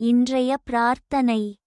இன்றைய பிரார்த்தனை.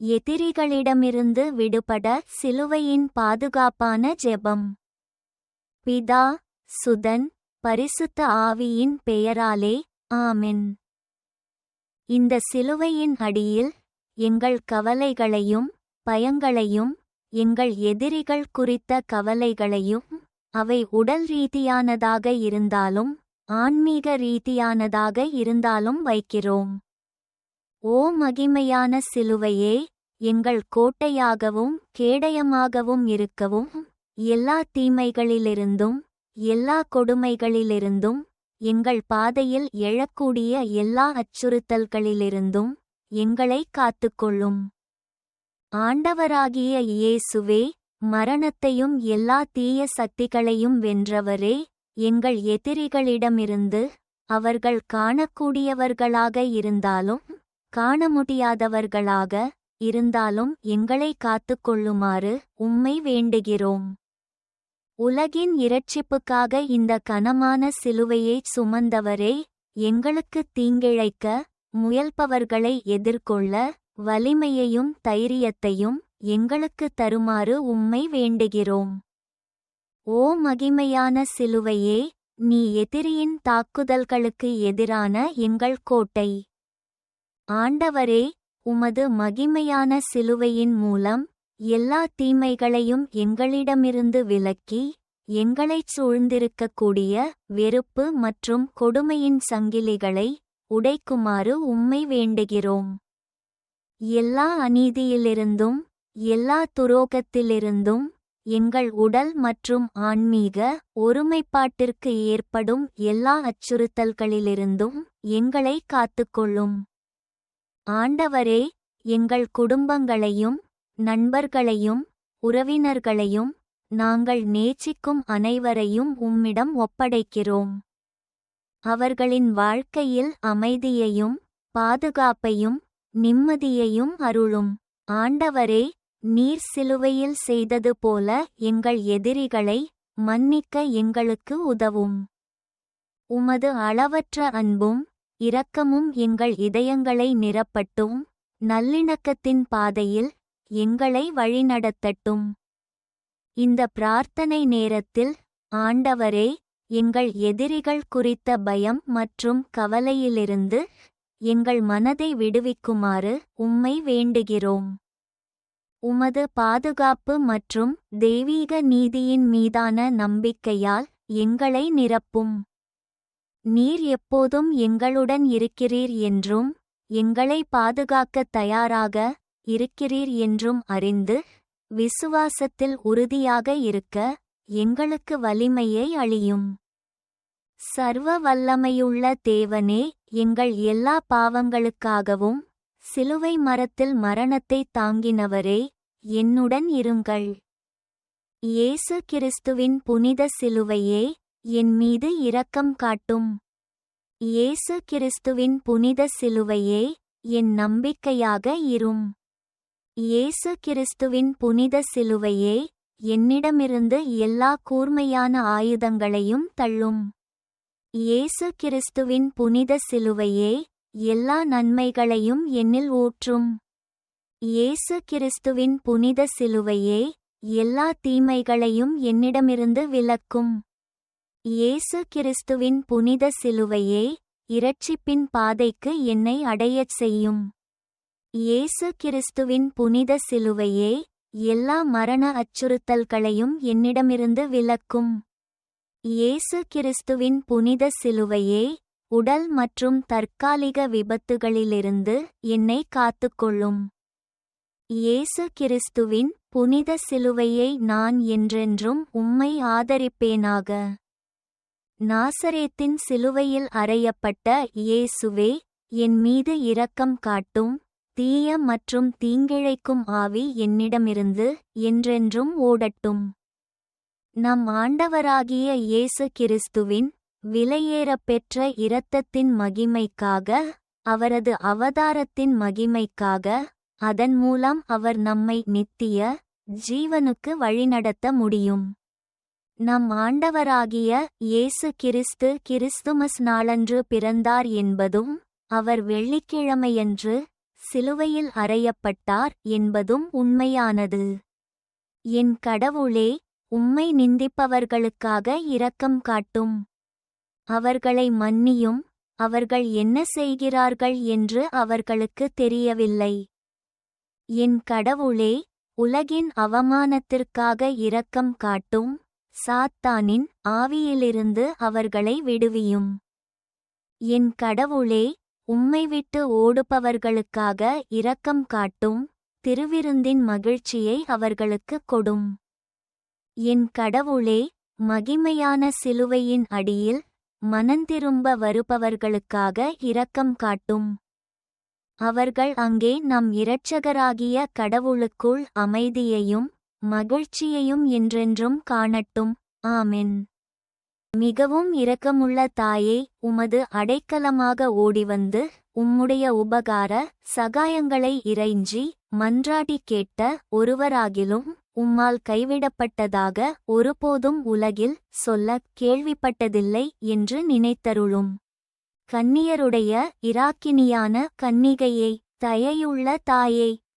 எதிரிகளிடமிருந்து விடுபட சிலுவையின் பாதுகாப்பான ஜெபம். பிதா சுதன் பரிசுத்த ஆவியின் பெயராலே ஆமென். இந்த சிலுவையின் அடியில் எங்கள் கவலைகளையும் பயங்களையும் எங்கள் எதிரிகள் குறித்த கவலைகளையும் அவை உடல் ரீதியானதாக இருந்தாலும் ஆன்மீக ரீதியானதாக இருந்தாலும் வைக்கிறோம். ஓ மகிமையான சிலுவையே எங்கள் கோட்டையாகவும் கேடயமாகவும் இருக்கவும் எல்லா தீமைகளிலிருந்தும் எல்லா கொடுமைகளிலிருந்தும் எங்கள் பாதையில் எழக்கூடிய எல்லா அச்சுறுத்தல்களிலிருந்தும் எங்களை காத்துக்கொள்ளும். ஆண்டவராகிய இயேசுவே மரணத்தையும் எல்லா தீய சக்திகளையும் வென்றவரே எங்கள் எதிரிகளிடமிருந்து அவர்கள் காணக்கூடியவர்களாக இருந்தாலும் காண முடியாதவர்களாக இருந்தாலும் எங்களை காத்துக்கொள்ளுமாறு உம்மை வேண்டுகிறோம். உலகின் இரட்சிப்புக்காக இந்த கனமான சிலுவையைச் சுமந்தவரே எங்களுக்கு தீங்கிழைக்க முயல்பவர்களை எதிர்கொள்ள வலிமையையும் தைரியத்தையும் எங்களுக்கு தருமாறு உம்மை வேண்டுகிறோம். ஓ மகிமையான சிலுவையே நீ எதிரியின் தாக்குதல்களுக்கு எதிரான எங்கள் கோட்டை. ஆண்டவரே உமது மகிமையான சிலுவையின் மூலம் எல்லா தீமைகளையும் எங்களிடமிருந்து விலக்கி எங்களைச் சூழ்ந்திருக்கக்கூடிய வெறுப்பு மற்றும் கொடுமையின் சங்கிலிகளை உடைக்குமாறு உம்மை வேண்டுகிறோம். எல்லா அநீதியிலிருந்தும் எல்லா துரோகத்திலிருந்தும் எங்கள் உடல் மற்றும் ஆன்மீக ஒருமைப்பாட்டிற்கு ஏற்படும் எல்லா அச்சுறுத்தல்களிலிருந்தும் எங்களை காத்துக்கொள்ளும். ஆண்டவரே எங்கள் குடும்பங்களையும் நண்பர்களையும் உறவினர்களையும் நாங்கள் நேசிக்கும் அனைவரையும் உம்மிடம் ஒப்படைக்கிறோம். அவர்களின் வாழ்க்கையில் அமைதியையும் பாதுகாப்பையும் நிம்மதியையும் அருளும். ஆண்டவரே நீர் சிலுவையில் செய்தது போல எங்கள் எதிரிகளை மன்னிக்க எங்களுக்கு உதவும். உமது அளவற்ற அன்பும் இரக்கமும் எங்கள் இதயங்களை நிரப்பட்டும். நல்லிணக்கத்தின் பாதையில் எங்களை வழிநடத்தட்டும். இந்த பிரார்த்தனை நேரத்தில் ஆண்டவரே எங்கள் எதிரிகள் குறித்த பயம் மற்றும் கவலையிலிருந்து எங்கள் மனதை விடுவிக்குமாறு உம்மை வேண்டுகிறோம். உமது பாதுகாப்பு மற்றும் தெய்வீக நீதியின் மீதான நம்பிக்கையால் எங்களை நிரப்பும். நீர் எப்போதும் எங்களுடன் இருக்கிறீர் என்றும் எங்களை பாதுகாக்கத் தயாராக இருக்கிறீர் என்றும் அறிந்து விசுவாசத்தில் உறுதியாக இருக்க எங்களுக்கு வலிமையை அழியும் சர்வ வல்லமையுள்ள தேவனே எங்கள் எல்லா பாவங்களுக்காகவும் சிலுவை மரத்தில் மரணத்தை தாங்கினவரே என்னுடன் இருங்கள். இயேசு கிறிஸ்துவின் புனித சிலுவையே என் மீது இரக்கம் காட்டும். இயேசு கிறிஸ்துவின் புனித சிலுவையே என் நம்பிக்கையாக இரும். இயேசு கிறிஸ்துவின் புனித சிலுவையே என்னிடமிருந்து எல்லா கூர்மையான ஆயுதங்களையும் தள்ளும். இயேசு கிறிஸ்துவின் புனித சிலுவையே எல்லா நன்மைகளையும் என்னில் ஊற்றும். இயேசு கிறிஸ்துவின் புனித சிலுவையே எல்லா தீமைகளையும் என்னிடமிருந்து விலக்கும். இயேசு கிறிஸ்துவின் புனித சிலுவையே இரட்சிப்பின் பாதைக்கு என்னை அடையச் செய்யும். இயேசு கிறிஸ்துவின் புனித சிலுவையே எல்லா மரண அச்சுறுத்தல்களையும் என்னிடமிருந்து விலக்கும். இயேசு கிறிஸ்துவின் புனித சிலுவையே உடல் மற்றும் தற்காலிக விபத்துகளிலிருந்து என்னை காத்துக்கொள்ளும். இயேசு கிறிஸ்துவின் புனித சிலுவையை நான் என்றென்றும் உம்மை ஆதரிப்பேனாக. நாசரேத்தின் சிலுவையில் அறையப்பட்ட இயேசுவே என் மீது இரக்கம் காட்டும் தீய மற்றும் தீங்கிழைக்கும் ஆவி என்னிடமிருந்து என்றென்றும் ஓடட்டும். நம் ஆண்டவராகிய இயேசு கிறிஸ்துவின் விலையேறப் பெற்ற இரத்தத்தின் மகிமைக்காக அவரது அவதாரத்தின் மகிமைக்காக அதன் மூலம் அவர் நம்மை நித்திய ஜீவனுக்கு வழிநடத்த முடியும். நம் ஆண்டவராகிய இயேசு கிறிஸ்து கிறிஸ்துமஸ் நாளன்று பிறந்தார் என்பதும் அவர் வெள்ளிக்கிழமையன்று சிலுவையில் அறையப்பட்டார் என்பதும் உண்மையானது. என் கடவுளே உம்மை நிந்திப்பவர்களுக்காக இரக்கம் காட்டும். அவர்களை மன்னியும் அவர்கள் என்ன செய்கிறார்கள் என்று அவர்களுக்கு தெரியவில்லை. என் கடவுளே உலகின் அவமானத்திற்காக இரக்கம் காட்டும் சாத்தானின் ஆவியிலிருந்து அவர்களை விடுவியும். என் கடவுளே உம்மை விட்டு ஓடுபவர்களுக்காக இரக்கம் காட்டும் திருவிருந்தின் மகிழ்ச்சியை அவர்களுக்கு கொடும். என் கடவுளே மகிமையான சிலுவையின் அடியில் மனந்திரும்ப வருபவர்களுக்காக இரக்கம் காட்டும். அவர்கள் அங்கே நம் இரட்சகராகிய கடவுளுக்குள் அமைதியையும் மகிழ்ச்சியையும் என்றென்றும் காணட்டும். ஆமென். மிகவும் இரக்கமுள்ள தாயே உமது அடைக்கலமாக ஓடிவந்து உம்முடைய உபகார சகாயங்களை இறைஞ்சி மன்றாடி கேட்ட ஒருவராகிலும் உம்மால் கைவிடப்பட்டதாக ஒருபோதும் உலகில் சொல்லக் கேள்விப்பட்டதில்லை என்று நினைத்தருளும். கன்னியருடைய இராக்கினியான கன்னிகையை தயையுள்ள தாயே